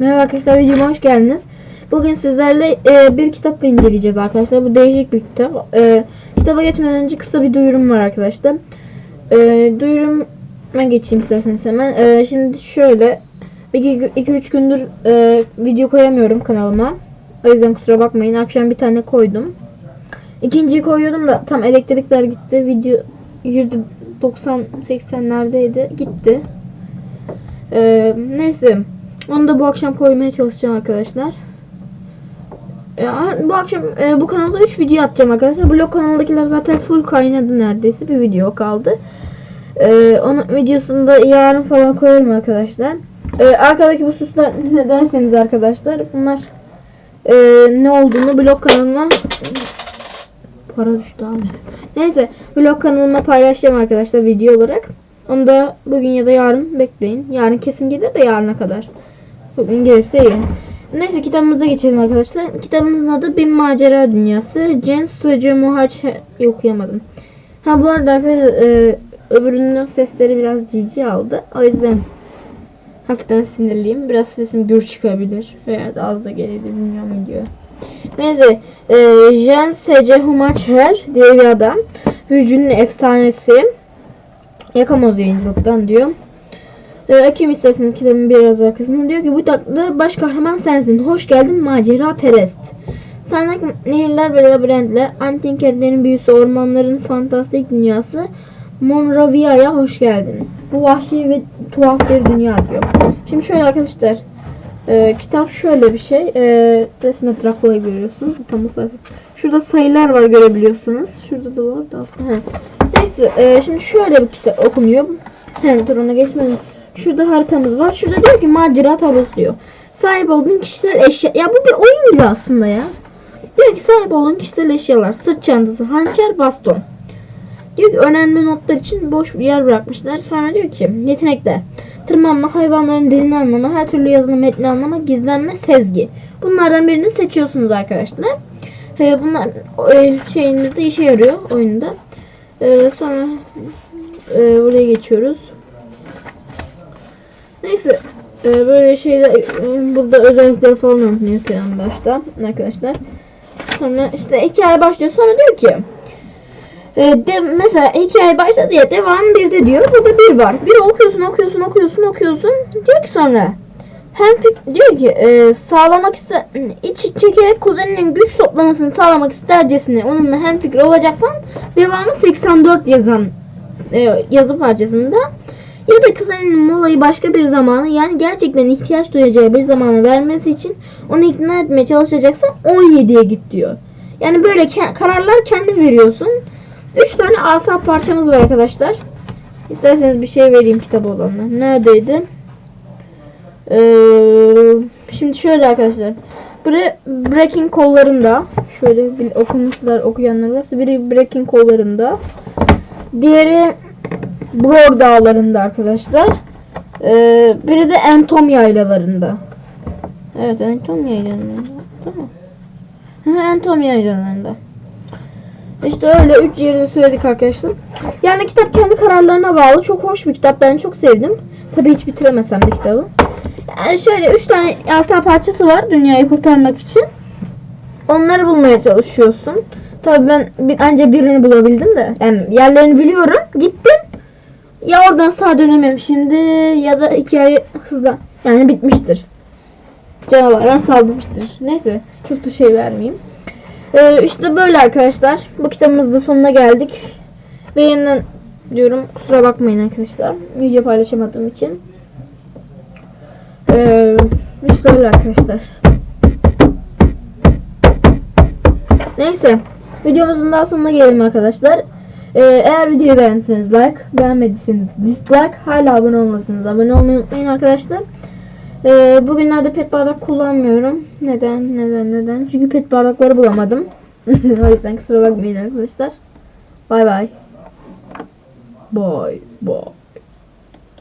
Merhaba arkadaşlar videoma hoş geldiniz. Bugün sizlerle e, bir kitap inceleyeceğiz arkadaşlar. Bu değişik bir kitap. E, kitaba geçmeden önce kısa bir duyurum var arkadaşlar. E, duyuruma geçeyim isterseniz hemen. E, şimdi şöyle 2-3 gündür e, video koyamıyorum kanalıma. O yüzden kusura bakmayın. Akşam bir tane koydum. İkinciyi koyuyordum da tam elektrikler gitti. Video %90-80'lerdeydi. Gitti. Ee, neyse. Onu da bu akşam koymaya çalışacağım arkadaşlar. Ee, bu akşam e, bu kanalda 3 video atacağım arkadaşlar. Blog kanaldakiler zaten full kaynadı neredeyse. Bir video kaldı. Ee, onun videosunu da yarın falan koyarım arkadaşlar. Ee, arkadaki bu süsler ne derseniz arkadaşlar. Bunlar e, ne olduğunu blog kanalıma para düştü abi. Neyse blog kanalıma paylaşacağım arkadaşlar video olarak. Onu da bugün ya da yarın bekleyin. Yarın kesin gelir de yarına kadar. Bugün gelirse. Neyse kitabımıza geçelim arkadaşlar. Kitabımızın adı Bin Macera Dünyası. Jen Stojo Muhaç okuyamadım. Ha bu arada e, öbürünün sesleri biraz cici aldı. O yüzden hafiften sinirliyim. Biraz sesim gür çıkabilir. Veya da az da gelebilir bilmiyorum diyor. Neyse e, Jen S.C. Humacher diye bir adam. Büyücünün efsanesi. Yakamoz yayıncılıktan diyor. Ee, kim isterseniz kitabın biraz arkasında diyor ki bu tatlı baş kahraman sensin. Hoş geldin macera perest. Sağanak nehirler ve labirentler, antik kentlerin büyüsü, ormanların fantastik dünyası, Monravia'ya hoş geldin. Bu vahşi ve tuhaf bir dünya diyor. Şimdi şöyle arkadaşlar. e, kitap şöyle bir şey. E, resmen Dracula'yı görüyorsunuz. Tam sayfa. Şurada sayılar var görebiliyorsunuz. Şurada da var da. Neyse e, şimdi şöyle bir kitap okunuyor. He, dur ona geçmedim. Şurada haritamız var. Şurada diyor ki macera tablosu diyor. Sahip olduğun kişisel eşya. Ya bu bir oyun gibi aslında ya. Diyor ki sahip olduğun kişisel eşyalar. Sırt çantası, hançer, baston. Diyor ki önemli notlar için boş bir yer bırakmışlar. Sonra diyor ki yetenekler. Tırmanma, hayvanların dilini anlama, her türlü yazılı metni anlama, gizlenme, sezgi. Bunlardan birini seçiyorsunuz arkadaşlar. Ee, bunlar e, şeyinizde işe yarıyor oyunda. Ee, sonra e, buraya geçiyoruz. Neyse e, böyle şeyler e, burada özellikleri falan anlatıyor en başta arkadaşlar. Sonra işte hikaye başlıyor. Sonra diyor ki e, de, mesela hikaye başladı ya devam bir de diyor. Burada bir var. Bir okuyorsun okuyorsun okuyorsun okuyorsun. Diyor ki sonra hem diyor ki e, sağlamak ister iç iç çekerek kuzeninin güç toplamasını sağlamak istercesine onunla hem fikir olacaksan devamı 84 yazan e, yazı parçasında ya da kuzeninin molayı başka bir zamana yani gerçekten ihtiyaç duyacağı bir zamana vermesi için onu ikna etmeye çalışacaksan 17'ye git diyor. Yani böyle ke- kararlar kendi veriyorsun. 3 tane asa parçamız var arkadaşlar. İsterseniz bir şey vereyim kitap olanlar. Neredeydi? Ee, şimdi şöyle arkadaşlar. Biri Breaking kollarında. Şöyle bir okumuşlar, okuyanlar varsa biri Breaking kollarında. Diğeri Bror dağlarında arkadaşlar. Ee, biri de Entom yaylalarında. Evet Entom yaylalarında. Tamam. Entom yaylalarında. İşte öyle üç yeri de söyledik arkadaşlar. Yani kitap kendi kararlarına bağlı. Çok hoş bir kitap. Ben çok sevdim. Tabii hiç bitiremesem de kitabı. Yani şöyle üç tane asa parçası var dünyayı kurtarmak için. Onları bulmaya çalışıyorsun. Tabii ben bir, anca birini bulabildim de. Yani yerlerini biliyorum. Gittim. Ya oradan sağa dönemem şimdi ya da hikaye hızla yani bitmiştir. Canavarlar saldırmıştır. Neyse çok da şey vermeyeyim. Ee, işte böyle arkadaşlar. Bu kitabımızın da sonuna geldik. Beğenen diyorum. Kusura bakmayın arkadaşlar. Video paylaşamadığım için. Ee, işte öyle arkadaşlar. Neyse. Videomuzun daha sonuna gelelim arkadaşlar. Ee, eğer videoyu beğendiyseniz like, beğenmediyseniz dislike, hala abone olmasanız abone olmayı unutmayın arkadaşlar. Ee, bugünlerde pet bardak kullanmıyorum. Neden? Neden? Neden? Çünkü pet bardakları bulamadım. o yüzden kusura bakmayın arkadaşlar. Bay bay. Bye. Bye.